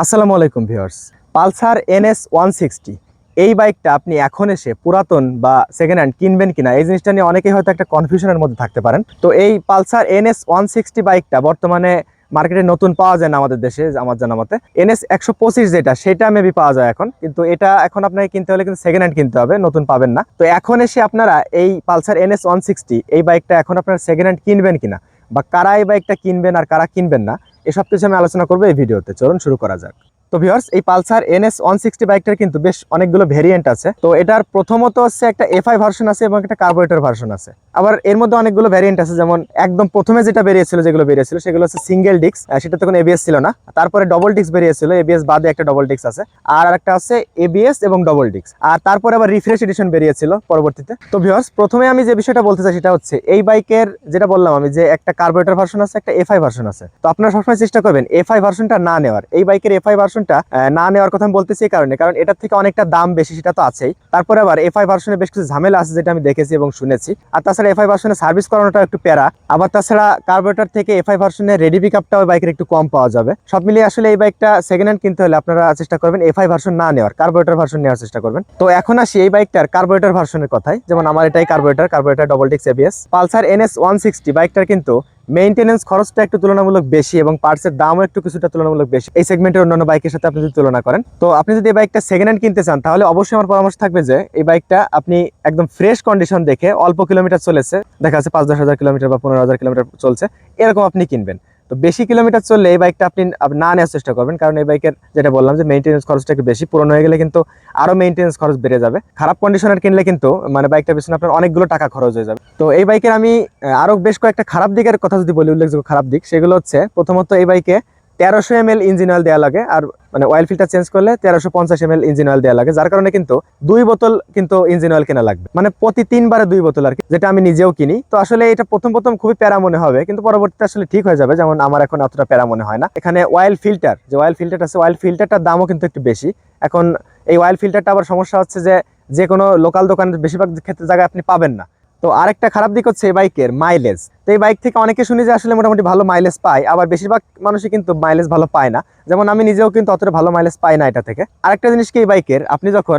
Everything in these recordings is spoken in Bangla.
আসসালামু আলাইকুম viewers. Pulsar NS one sixty, এই বাইকটা আপনি এখন এসে পুরাতন বা সেকেন্ড হ্যান্ড কিনবেন কিনা, এই জিনিসটা নিয়ে অনেকেই হয়তো একটা কনফিউশনের মধ্যে থাকতে পারেন। তো এই পালসার এনএস ওয়ান সিক্সটি বাইকটা বর্তমানে মার্কেটে নতুন পাওয়া যায় না আমাদের দেশে, আমার জানা মতে এনএস একশো পঁচিশ যেটা, সেটা মেবি পাওয়া যায় এখন। কিন্তু এটা এখন আপনাকে কিনতে হলে কিন্তু সেকেন্ড হ্যান্ড কিনতে হবে, নতুন পাবেন না। তো এখন এসে আপনারা এই পালসার এনএস ওয়ান সিক্সটি, এই বাইকটা এখন আপনারা সেকেন্ড হ্যান্ড কিনবেন কিনা, বা কারা এই বাইকটা কিনবেন আর কারা কিনবেন না এসব কিছু আমি আলোচনা করব এই ভিডিওতে। চলুন শুরু করা যাক। তো ভিউয়ার্স এই পালসার এনএস ওয়ান সিক্সটি বাইকটার কিন্তু বেশ অনেকগুলো ভেরিয়েন্ট আছে। তো এটার প্রথমত হচ্ছে একটা এফআই ভার্সন আছে এবং একটা কার্বোরেটর ভার্সন আছে। আবার এর মধ্যে অনেকগুলো ভ্যারিয়েন্ট আছে, যেমন একদম প্রথমে যেটা বেরিয়েছিল, যেগুলো বেরিয়েছিল, সেগুলো হচ্ছে সিঙ্গেল ডিক্স সেটাতে কোনো এবিএস ছিল না। তারপরে ডবল ডিক্স বেরিয়েছিল এবিএস বাদে একটা ডবল ডিক্স আছে। আর একটা আছে এবিএস এবং ডবল ডিক্স আর তারপরে আবার রিফ্রেশ এডিশন বেরিয়েছিল পরবর্তীতে। তো ভিওর্স প্রথমে আমি যে বিষয়টা বলতে চাই, সেটা হচ্ছে এই বাইকের যেটা বললাম আমি, যে একটা কার্বোরেটর ভার্সন আছে, একটা এফআই ভার্সন আছে। তো আপনারা সবসময় চেষ্টা করবেন এফআই ভার্সনটা না নেওয়ার। এই বাইকের এফআই ভার্সনটা না নেওয়ার কথা আমি বলতেছি কারণে। কারণ এটার থেকে অনেকটা দাম বেশি, সেটা তো আছেই। তারপরে আবার এফআই ভার্সনে বেশ কিছু ঝামেলা আছে, যেটা আমি দেখেছি এবং শুনেছি। আর তাছাড়া এফআই ভার্সনে সার্ভিস করানোটা একটু প্যারা। আবার তাছাড়া কার্বোরেটর থেকে এফআই ভার্সনের রেডি পিক আপটাও বাইকের একটু কম পাওয়া যাবে। সব মিলিয়ে আসলে এই বাইকটা সেকেন্ড হ্যান্ড কিনতে হলে আপনারা চেষ্টা করবেন এফআই ভার্সন না নেওয়ার কার্বোরেটর ভার্সন নেওয়ার চেষ্টা করবেন। তো এখন আসি এই বাইকটার কার্বোরেটর ভার্সনের কথাই যেমন আমার এটাই কার্বোরেটর কার্বোরেটর ডবল ডিক্স ABS Pulsar NS one sixty বাইকটার কিন্তু মেইনটেনেন্স খরচটা একটু তুলনামূলক বেশি এবং পার্টসের দামও একটু কিছুটা তুলনামূলক বেশি। এই সেগমেন্টের অন্যান্য বাইকের সাথে আপনি যদি তুলনা করেন। তো আপনি যদি এই বাইকটা সেকেন্ড হ্যান্ড কিনতে চান তাহলে অবশ্যই আমার পরামর্শ থাকবে যে এই বাইকটা আপনি একদম ফ্রেশ কন্ডিশন দেখে অল্প কিলোমিটার চলেছে দেখা যাচ্ছে পাঁচ দশ হাজার কিলোমিটার বা পনেরো হাজার কিলোমিটার চলছে এরকম আপনি কিনবেন। তো বেশি কিলোমিটার চললে এই বাইকটা আপনি না নেওয়ার চেষ্টা করবেন কারণ এই বাইকের যেটা বললাম যে মেইনটেনেন্স খরচটা একটু বেশি পুরনো হয়ে গেলে কিন্তু আরও মেইনটেনেন্স খরচ বেড়ে যাবে। খারাপ কন্ডিশনের কিনলে কিন্তু মানে বাইকটা পিছনে আপনার অনেকগুলো টাকা খরচ হয়ে যাবে। তো এই বাইকের আমি আহ, আরও বেশ কয়েকটা খারাপ দিকের কথা যদি বলি উল্লেখযোগ্য খারাপ দিক সেগুলো হচ্ছে প্রথমত এই বাইকে তেরোশো এম এল ইঞ্জিন অয়েল দেওয়া লাগে আর মানে অয়েল ফিল্টার চেঞ্জ করলে তেরোশো পঞ্চাশ এম এল ইঞ্জিন অয়েল দেওয়া লাগে, যার কারণে কিন্তু দুই বোতল কিন্তু ইঞ্জিন অয়েল কেনা লাগবে। মানে প্রতি তিনবারে দুই বোতল আর কি, যেটা আমি নিজেও কিনি। তো আসলে এটা প্রথম প্রথম খুবই প্যারা মনে হবে, কিন্তু পরবর্তীতে আসলে ঠিক হয়ে যাবে, যেমন আমার এখন অতটা প্যারা মনে হয় না। এখানে অয়েল ফিল্টার যে অয়েল ফিল্টার আছে অয়েল ফিল্টারটার দামও কিন্তু একটু বেশি। এখন এই অয়েল ফিল্টারটা আবার সমস্যা হচ্ছে যে যে কোনো লোকাল দোকানের বেশিরভাগ ক্ষেত্রে জায়গায় আপনি পাবেন না। তো আরেকটা খারাপ দিক হচ্ছে এই বাইকের মাইলেজ তো এই বাইক থেকে অনেকে শুনি যে আসলে মোটামুটি ভালো মাইলেজ পায়, আবার বেশিরভাগ মানুষই কিন্তু মাইলেজ ভালো পায় না। যেমন আমি নিজেও কিন্তু অতটা ভালো মাইলেজ পাই না এটা থেকে। আরেকটা জিনিস কি এই বাইকের, আপনি যখন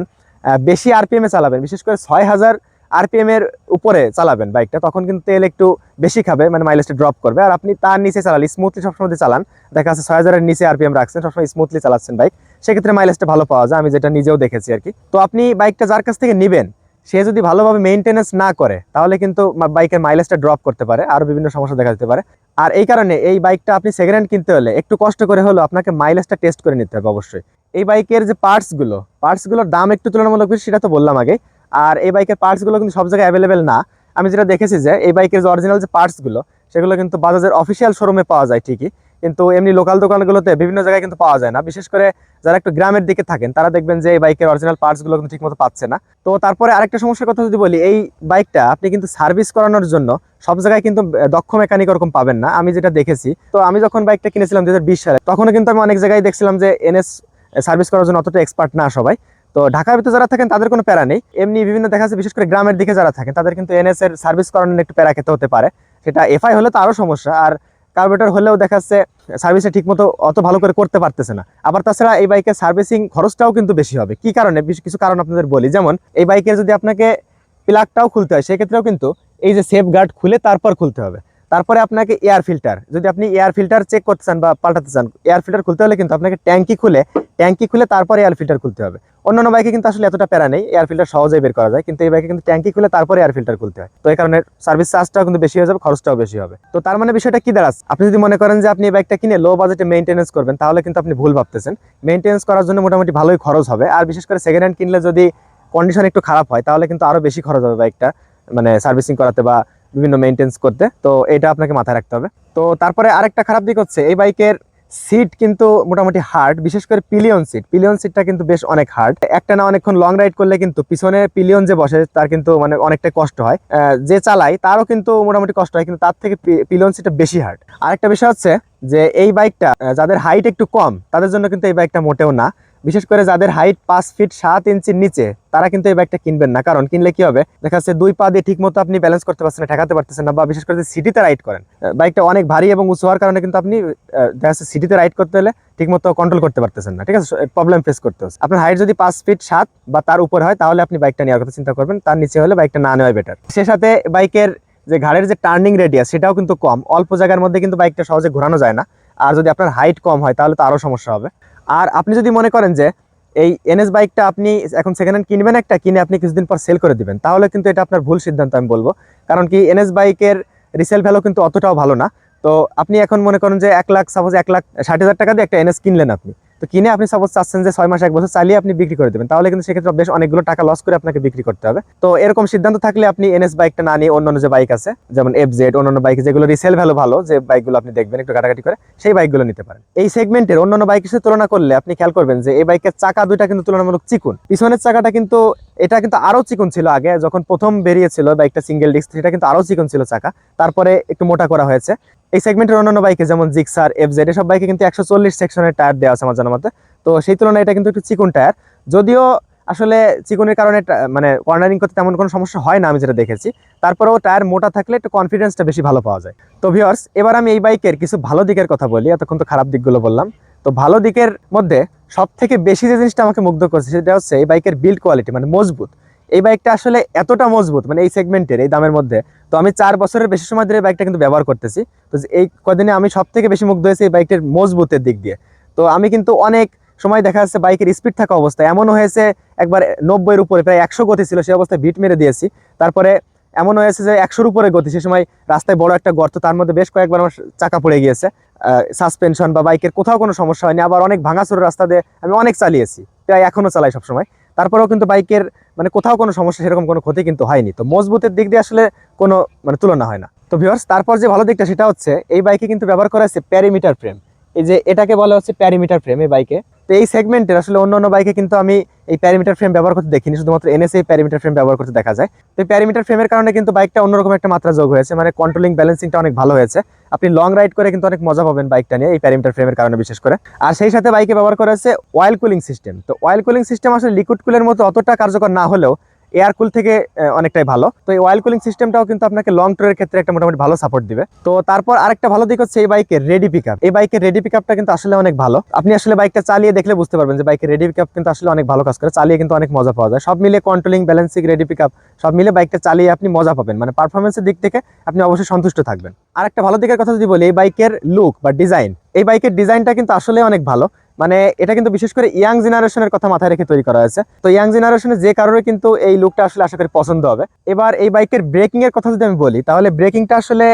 বেশি আরপিএম চালাবেন, বিশেষ করে ছয় হাজার আরপিএম এর উপরে চালাবেন বাইকটা, তখন কিন্তু তেল একটু বেশি খাবে মানে মাইলেজটা ড্রপ করবে। আর আপনি তার নিচে চালালে স্মুথলি সবসময় চালান, দেখা যাচ্ছে ছয় হাজারের নিচে আরপিএম রাখছেন, সবসময় স্মুথলি চালাচ্ছেন বাইক। সেক্ষেত্রে মাইলেজটা ভালো পাওয়া যায়, আমি যেটা নিজেও দেখেছি আর কি। তো আপনি বাইকটা যার কাছ থেকে নেবেন সে যদি ভালোভাবে মেনটেনেন্স না করে, তাহলে কিন্তু বাইকের মাইলেজটা ড্রপ করতে পারে, আর বিভিন্ন সমস্যা দেখা যেতে পারে। আর এই কারণে এই বাইকটা আপনি সেকেন্ড হ্যান্ড কিনতে হলে একটু কষ্ট করে হলেও আপনাকে মাইলেজটা টেস্ট করে নিতে হবে অবশ্যই। এই বাইকের যে পার্টসগুলো পার্টসগুলোর দাম একটু তুলনামূলক বেশি, সেটা তো বললাম আগে। আর এই বাইকের পার্টসগুলো কিন্তু সব জায়গায় অ্যাভেলেবেল না। আমি যেটা দেখেছি যে, এই বাইকের যে অরিজিনাল যে পার্টসগুলো সেগুলো কিন্তু বাজাজের অফিসিয়াল শোরুমে পাওয়া যায় ঠিকই। কিন্তু এমনি লোকাল দোকানগুলোতে বিভিন্ন জায়গায় কিন্তু পাওয়া যায় না। বিশেষ করে যারা একটু গ্রামের দিকে থাকেন, তারা দেখবেন যে এই বাইকের অরিজিনাল পার্টসগুলো কিন্তু ঠিকমতো পাচ্ছে না। তো তারপরে আরেকটা সমস্যার কথা যদি বলি, এই বাইকটা আপনি কিন্তু সার্ভিস করানোর জন্য সব জায়গায় কিন্তু দক্ষ মেকানিক ওরকম পাবেন না। আমি যেটা দেখেছি, তো আমি যখন বাইকটা কিনেছিলাম দুই হাজার বিশ সালে, তখনও কিন্তু আমি অনেক জায়গায় দেখছিলাম যে এনএস সার্ভিস করার জন্য অতটা এক্সপার্ট না সবাই। তো ঢাকার ভিতরে যারা থাকেন, তাদের কোনো প্যারা নেই। এমনি বিভিন্ন দেখা যাচ্ছে, বিশেষ করে গ্রামের দিকে যারা থাকেন, তাদের কিন্তু এনএস এর সার্ভিস করানোর একটু প্যারা খেতে হতে পারে। সেটা এফআই হলে তো আরও সমস্যা। আর কার্বোরেটর হলেও দেখা যাচ্ছে সার্ভিসে ঠিকমতো অত ভালো করে করতে পারতেছে না। আবার তাছাড়া এই বাইকের সার্ভিসিং খরচটাও কিন্তু বেশি হবে। কি কারণে? কিছু কারণ আপনাদের বলি। যেমন, এই বাইকের যদি আপনাকে প্লাগটাও খুলতে হয়, সেক্ষেত্রেও কিন্তু এই যে সেফ গার্ড খুলে তারপর খুলতে হবে। তারপরে আপনাকে এয়ার ফিল্টার যদি আপনি এয়ার ফিল্টার চেক করতে চান বা পাল্টাতে চান এয়ার ফিল্টার খুলতে হলে কিন্তু আপনাকে ট্যাঙ্কি খুলে ট্যাঙ্কি খুলে তারপরে এয়ার ফিল্টার খুলতে হবে। অন্যান্য বাইকে কিন্তু আসলে এতটা প্যারা নেই এয়ার ফিল্টার সহজেই বের করা যায়, কিন্তু এই বাইকে কিন্তু ট্যাঙ্কি খুলে তারপরে এয়ার ফিল্টার খুলতে হয়। তো এই কারণে সার্ভিস চার্জটাও কিন্তু বেশি হয়ে যাবে, খরচটাও বেশি হবে। তো তার মানে বিষয়টা কি দাঁড়াচ্ছে? আপনি যদি মনে করেন যে আপনি এই বাইকটা কিনে লো বাজেটে মেইনটেনেন্স করবেন, তাহলে কিন্তু আপনি ভুল ভাবতেছেন। মেইনটেনেন্স করার জন্য মোটামুটি ভালোই খরচ হবে। আর বিশেষ করে সেকেন্ড হ্যান্ড কিনলে যদি কন্ডিশন একটু খারাপ হয়, তাহলে কিন্তু আরও বেশি খরচ হবে বাইকটা মানে সার্ভিসিং করাতে বা বিভিন্ন মেনটেন্স করতে। তো এটা আপনাকে মাথায় রাখতে হবে। তো তারপরে আরেকটা খারাপ দিক হচ্ছে, এই বাইকের সিট কিন্তু মোটামুটি হার্ড বিশেষ করে পিলিয়ন সিট পিলিয়ন সিটটা কিন্তু বেশ অনেক হার্ড একটা না অনেকক্ষণ লং রাইড করলে কিন্তু পিছনে পিলিয়ন যে বসে, তার কিন্তু মানে অনেকটাই কষ্ট হয়। যে চালায়, তারও কিন্তু মোটামুটি কষ্ট হয়, কিন্তু তার থেকে পিলিয়ন সিটটা বেশি হার্ড আরেকটা বিষয় হচ্ছে যে, এই বাইকটা যাদের হাইট একটু কম, তাদের জন্য কিন্তু এই বাইকটা মোটেও না। বিশেষ করে যাদের হাইট পাঁচ ফিট সাত ইঞ্চির নিচে, তারা কিন্তু এই বাইকটা কিনবেন না। কারণ কিনলে কি হবে? দেখা যাচ্ছে দুই পা দিয়ে ঠিক মতো আপনি ব্যালেন্স করতে পারছেন ঠেকাতে পারতেছেন না বা বিশেষ করে সিটিতে রাইড করেন বাইকটা অনেক ভারী এবং উঁচু হওয়ার কারণে কিন্তু আপনি দেখা যাচ্ছে সিটিতে রাইড করতে হলে ঠিক মতো কন্ট্রোল করতে পারতেছেন না। ঠিক আছে? প্রবলেম ফেস করতে হচ্ছে। আপনার হাইট যদি পাঁচ ফিট সাত বা তার উপর হয়, তাহলে আপনি বাইকটা নেওয়ার কথা চিন্তা করবেন। তার নিচে হলে বাইকটা না নেওয়াই বেটার সে সাথে বাইকের যে ঘাড়ের যে টার্নিং রেডিয়াস সেটাও কিন্তু কম। অল্প জায়গার মধ্যে কিন্তু বাইকটা সহজে ঘোরানো যায় না। আর যদি আপনার হাইট কম হয়, তাহলে তো আরও সমস্যা হবে। আর আপনি যদি মনে করেন যে এই এনএস বাইকটা আপনি এখন সেকেন্ড হ্যান্ড কিনবেন একটা, কিনে আপনি কিছুদিন পর সেল করে দিবেন, তাহলে কিন্তু এটা আপনার ভুল সিদ্ধান্ত আমি বলব। কারণ কি এনএস বাইকের রিসেল ভ্যালু কিন্তু অতটাও ভালো না। তো আপনি এখন মনে করেন যে এক লাখ সাপোজ এক লাখ ষাট হাজার টাকা দিয়ে একটা এনএস কিনলেন আপনি। তো কিনে আপনি সাপোজ চাচ্ছেন যে ছয় মাস, এক বছর চালিয়ে আপনি বিক্রি করে দেবেন, তাহলে কিন্তু সেক্ষেত্রে বেশ অনেকগুলো টাকা লস করে আপনাকে বিক্রি করতে হবে। তো এরকম সিদ্ধান্ত থাকলে আপনি এনএস বাইকটা না নিয়ে অন্যান্য যে বাইক আছে, যেমন এফ জেড অন্যান্য বাইক যেগুলো রিসেল ভ্যালু ভালো, যে বাইকগুলো আপনি দেখবেন, একটু কাটাকাটি করে, সেই বাইকগুলো নিতে পারেন। এই সেগমেন্টের অন্যান্য বাইকের সাথে তুলনা করলে আপনি খেয়াল করবেন যে এই বাইকের চাকা দুইটা কিন্তু তুলনামূলক চিকুন। পিছনের চাকাটা কিন্তু, এটা কিন্তু আরও চিকন ছিল আগে, যখন প্রথম বেরিয়েছিল বাইকটা সিঙ্গেল ডিস্ক সেটা কিন্তু আরও চিকন ছিল চাকা। তারপরে একটু মোটা করা হয়েছে। এই সেগমেন্টের অন্যান্য বাইকে যেমন জিক্সার এফজেড এসব বাইকে কিন্তু একশো চল্লিশ সেকশনের টায়ার দেওয়া আছে আমার জানার মতে। তো সেই তুলনায় এটা কিন্তু একটু চিকন টায়ার যদিও আসলে চিকনের কারণে মানে কর্নারিং করতে তেমন কোনো সমস্যা হয় না, আমি যেটা দেখেছি। তারপরেও টায়ার মোটা থাকলে একটু কনফিডেন্সটা বেশি ভালো পাওয়া যায়। তো ভিওর্স এবার আমি এই বাইকের কিছু ভালো দিকের কথা বলি, এতক্ষণ তো খারাপ দিকগুলো বললাম। তো ভালো দিকের মধ্যে সব থেকে বেশি যে জিনিসটা আমাকে মুগ্ধ করছে, সেটা হচ্ছে এই বাইকের বিল্ড কোয়ালিটি মানে মজবুত। এই বাইকটা আসলে এতটা মজবুত মানে এই সেগমেন্টের এই দামের মধ্যে। তো আমি চার বছরের বেশি সময় ধরে এই বাইকটা কিন্তু ব্যবহার করতেছি। তো এই কদিনে আমি সব থেকে বেশি মুগ্ধ হয়েছি এই বাইকটির মজবুতের দিক দিয়ে। তো আমি কিন্তু অনেক সময় দেখা যাচ্ছে বাইকের স্পিড থাকা অবস্থায় এমনও হয়েছে, একবার নব্বইয়ের উপরে, প্রায় একশো গতি ছিল সেই অবস্থায় বিট মেরে দিয়েছি। তারপরে এমন হয়েছে যে একশোর উপরে গতি, সে সময় রাস্তায় বড় একটা গর্ত, তার মধ্যে বেশ কয়েকবার আমার চাকা পড়ে গিয়েছে। সাসপেনশন বা বাইকের কোথাও কোনো সমস্যা হয়নি, আবার অনেক ভাঙাচুর রাস্তা দিয়ে আমি অনেক চালিয়েছি, প্রায় এখনও চালাই সবসময়। তারপরেও কিন্তু বাইকের মানে কোথাও কোনো সমস্যা, সেরকম কোনো ক্ষতি কিন্তু হয়নি। তো মজবুতের দিক দিয়ে আসলে কোনো মানে তুলনা হয় না। তো ভিওর্স তারপর যে ভালো দিকটা, সেটা হচ্ছে, এই বাইকে কিন্তু ব্যবহার করা হয়েছে প্যারিমিটার ফ্রেম এই যে এটাকে বলা হচ্ছে প্যারিমিটার ফ্রেম এই বাইকে তো এই সেগমেন্টের আসলে অন্য অন্য বাইকে কিন্তু আমি এই প্যারিমিটার ফ্রেম ব্যবহার করতে দেখিনি, শুধুমাত্র এনএসএ প্যারিমিটার ফ্রেম ব্যবহার করতে দেখা যায়। তো এই প্যারিমিটার ফ্রেমের কারণে কিন্তু বাইকটা অন্যরকম একটা মাত্রা যোগ হয়েছে মানে কন্ট্রোলিং ব্যালেন্সিংটা অনেক ভালো হয়েছে। আপনি লং রাইড করে কিন্তু অনেক মজা পাবেন বাইকটা নিয়ে এই প্যারিমিটার ফ্রেমের কারণে বিশেষ করে। আর সেই সাথে বাইকে ব্যবহার করা হয়েছে অয়েল কুলিং সিস্টেম তো অয়েল কুলিং সিস্টেম আসলে লিকুইড কুলের মতো অতটা কার্যকর না হলেও এয়ার কুল থেকে অনেকটাই ভালো। তো এই অয়েল কুলিং সিস্টেমটাও কিন্তু আপনাকে লং ট্যুরের ক্ষেত্রে একটা মোটামুটি ভালো সাপোর্ট দিবে। তো তারপর আরেকটা ভালো দিক হচ্ছে এই বাইকের রেডি পিক এই বাইকের রেডি পিক কিন্তু আসলে অনেক ভালো। আপনি আসলে বাইকটা চালিয়ে দেখলে বুঝতে পারবেন যে বাইকের রেডি পিক কিন্তু আসলে অনেক ভালো কাজ করে। চালিয়ে কিন্তু অনেক মজা পাওয়া যায়। সব মিলে কন্ট্রোলিং ব্যালেন্সিং রেডি পিক সব মিলে বাইকটা চালিয়ে আপনি মজা পাবেন। মানে পারফরমেন্সের দিক থেকে আপনি অবশ্যই সন্তুষ্ট থাকবেন। আর একটা ভালো দিকের কথা যদি বলি, এই বাইকের লুক বা ডিজাইন এই বাইকের ডিজাইনটা কিন্তু আসলে অনেক ভালো। মানে এটা কিন্তু বিশেষ করে ইয়াং জেনারেশনের কথা মাথায় রেখে তৈরি করা হয়েছে। তো ইয়াং জেনারেশনের যে কারণে কিন্তু এই লুকটা আসলে আশা করি পছন্দ হবে। এবার এই বাইকের ব্রেকিং এর কথা যদি আমি বলি, তাহলে ব্রেকিংটা আসলে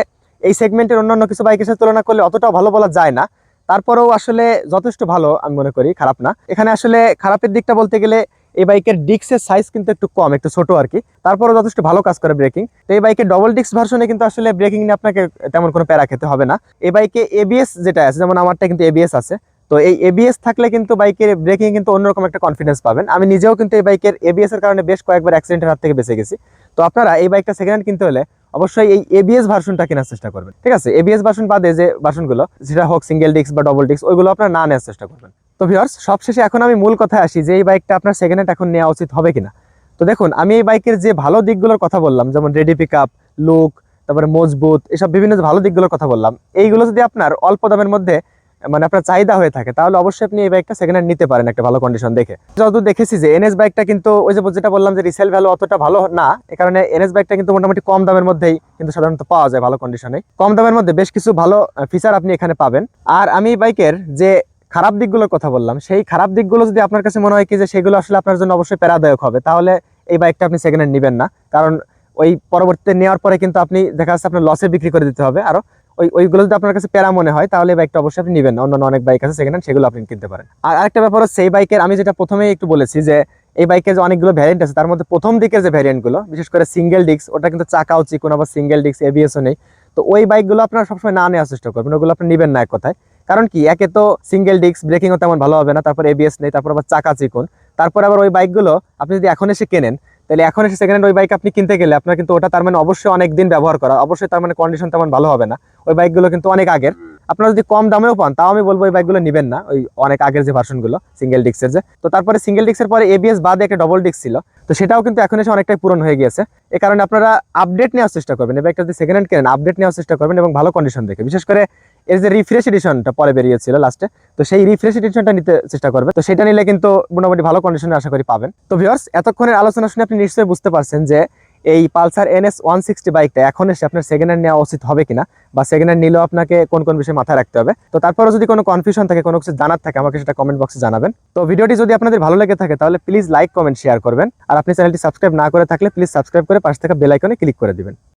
এই সেগমেন্টের অন্যান্য কিছু বাইকের সাথে তুলনা করলে অতটাও ভালো বলা যায় না। তারপরেও আসলে যথেষ্ট ভালো, আমি মনে করি, খারাপ না। এখানে আসলে খারাপের দিকটা বলতে গেলে এই বাইকের ডিস্কের সাইজ কিন্তু একটু কম, একটু ছোট আর কি। তারপরেও যথেষ্ট ভালো কাজ করে ব্রেকিং তো এই বাইকের ডবল ডিস্ক ভার্সনে কিন্তু আসলে ব্রেকিং নিয়ে আপনাকে তেমন কোনো প্যারা খেতে হবে না। এই বাইকে এবিএস যেটা আছে, যেমন আমারটা কিন্তু এবিএস আছে। তো এই এবিএস থাকলে কিন্তু বাইকের ব্রেকিং কিন্তু অন্যরকম একটা কনফিডেন্স পাবেন। আমি নিজেও কিন্তু এই বাইকের এবিএস এর কারণে বেশ কয়েকবার অ্যাক্সিডেন্টের হাত থেকে বেঁচে গেছি। তো আপনারা এই বাইকটা সেকেন্ড হ্যান্ড কিনতে হলে অবশ্যই এই এবিএস ভার্সনটা কেনার চেষ্টা করবেন। ঠিক আছে? এবিএস ভার্সন বাদে যে ভার্সনগুলো যেটা হোক সিঙ্গেল ডিস্ক বা ডবল ডিস্ক ওইগুলো আপনার না নেওয়ার চেষ্টা করবেন। তো ভিউয়ার্স সবশেষে এখন আমি মূল কথায় আসি যে এই বাইকটা আপনার সেকেন্ড হ্যান্ড এখন নেওয়া উচিত হবে কিনা। তো দেখুন, আমি এই বাইকের যে ভালো দিকগুলোর কথা বললাম, যেমন রেডি পিক আপ লুক তারপরে মজবুত, এসব বিভিন্ন ভালো দিকগুলোর কথা বললাম, এইগুলো যদি আপনার অল্প দামের মধ্যে মানে আপনার চাহিদা হয়ে থাকে, তাহলে অবশ্যই আপনি এই বাইকটা সেকেন্ড হ্যান্ড নিতে পারেন একটা ভালো কন্ডিশন দেখে। যতদূর দেখেছি যে এনএস বাইকটা কিন্তু ওই যে যেটা বললাম যে রিসেল ভ্যালু অতটা ভালো না, এ কারণে এনএস বাইকটা কিন্তু মোটামুটি কম দামের মধ্যেই কিন্তু সাধারণত পাওয়া যায় ভালো কন্ডিশনে কম দামের মধ্যে বেশ কিছু ভালো ফিচার আপনি এখানে পাবেন। আর আমি বাইকের যে খারাপ দিকগুলোর কথা বললাম, সেই খারাপ দিকগুলো যদি আপনার কাছে মনে হয় কি যে সেগুলো আসলে আপনার জন্য অবশ্যই প্যারাদায়ক হবে, তাহলে এই বাইকটা আপনি সেকেন্ড হ্যান্ড নেবেন না। কারণ ওই পরবর্তীতে নেওয়ার পরে কিন্তু আপনি দেখা যাচ্ছে আপনার লসে বিক্রি করে দিতে হবে আরও। ওই, ওইগুলো যদি আপনার কাছে প্যারা মনে হয়, তাহলে বাইকটা অবশ্যই আপনি নেবেন অন্যান্য অনেক বাইক আছে সেখানে, সেগুলো আপনি কিনতে পারেন। আর আরেকটা ব্যাপার হচ্ছে, এই বাইকের আমি যেটা প্রথমেই একটু বলেছি যে, এই বাইকের যে অনেকগুলো ভ্যারিয়েন্ট আছে, তার মধ্যে প্রথম দিকের যে ভ্যারিয়েন্টগুলো বিশেষ করে সিঙ্গেল ডিস্ক ওটা কিন্তু চাকাও চিকুন, আবার সিঙ্গেল ডিস্ক এবিএসও নেই। তো ওই বাইকগুলো আপনার সবসময় না নেওয়ার চেষ্টা করবেন, ওগুলো আপনি নেবেন না এক কথায়। কারণ কি, একে তো সিঙ্গেল ডিস্ক ব্রেকিংও তেমন ভালো হবে না, তারপর এবিএস নেই, তারপর আবার চাকা চিকুন। তারপর আবার ওই বাইকগুলো আপনি যদি এখন এসে কেনেন তাহলে এখন এসে সেকেন্ড ওই বাইক আপনি কিনতে গেলে আপনার কিন্তু ওটা তার মানে অবশ্যই অনেক দিন ব্যবহার করা, অবশ্যই তার মানে কন্ডিশন তেমন ভালো হবে না। ওই বাইকগুলো কিন্তু অনেক আগের। আপনারা যদি কম দামেও পান, তাও আমি বলব এই বাইকগুলো নেবেন না, ওই অনেক আগের যে ভার্সনগুলো সিঙ্গেল ডিস্কের যে। তো তারপরে সিঙ্গেল ডিস্কের পরে এবিএস বাদে একটা ডবল ডিস্ক ছিল। তো সেটাও কিন্তু এখন এসে অনেকটাই পূরণ হয়ে গিয়েছে। এ কারণে আপনারা আপডেট নেওয়ার চেষ্টা করবেন, এই বাইকটা যদি সেকেন্ড হ্যান্ড কেনেন আপডেট নেওয়ার চেষ্টা করবেন এবং ভালো কন্ডিশন দেখে। বিশেষ করে এর যে রিফ্রেশ এডিশনটা পরে বেরিয়েছিল লাস্টে তো সেই রিফ্রেশ এডিশনটা নিতে চেষ্টা করবে তো সেটা নিলে কিন্তু মোটামুটি ভালো কন্ডিশনে আশা করি পাবেন। তো ভিউয়ার্স এতক্ষণের আলোচনা শুনে আপনি নিশ্চয়ই বুঝতে পারছেন যে এই পালসার এনএস ওয়ান সিক্সটি বাইকটা এখন এসে আপনার সেকেন্ড হ্যান্ড নেওয়া উচিত হবে কিনা বা সেকেন্ড হ্যান্ড নিলেও আপনাকে কোন কোন বিষয়ে মাথায় রাখতে হবে। তো তারপরে যদি কোনো কনফিউশন থাকে, কোনো কিছু জানার থাকে, আমাকে সেটা কমেন্ট বক্সে জানাবেন। তো ভিডিওটি যদি আপনাদের ভালো লেগে থাকে, তাহলে প্লিজ লাইক কমেন্ট শেয়ার করবেন। আর আপনি চ্যানেলটি সাবস্ক্রাইব না করে থাকলে প্লিজ সাবস্ক্রাইব করে পাশ থেকে বেল আইকনে ক্লিক করে দিবেন।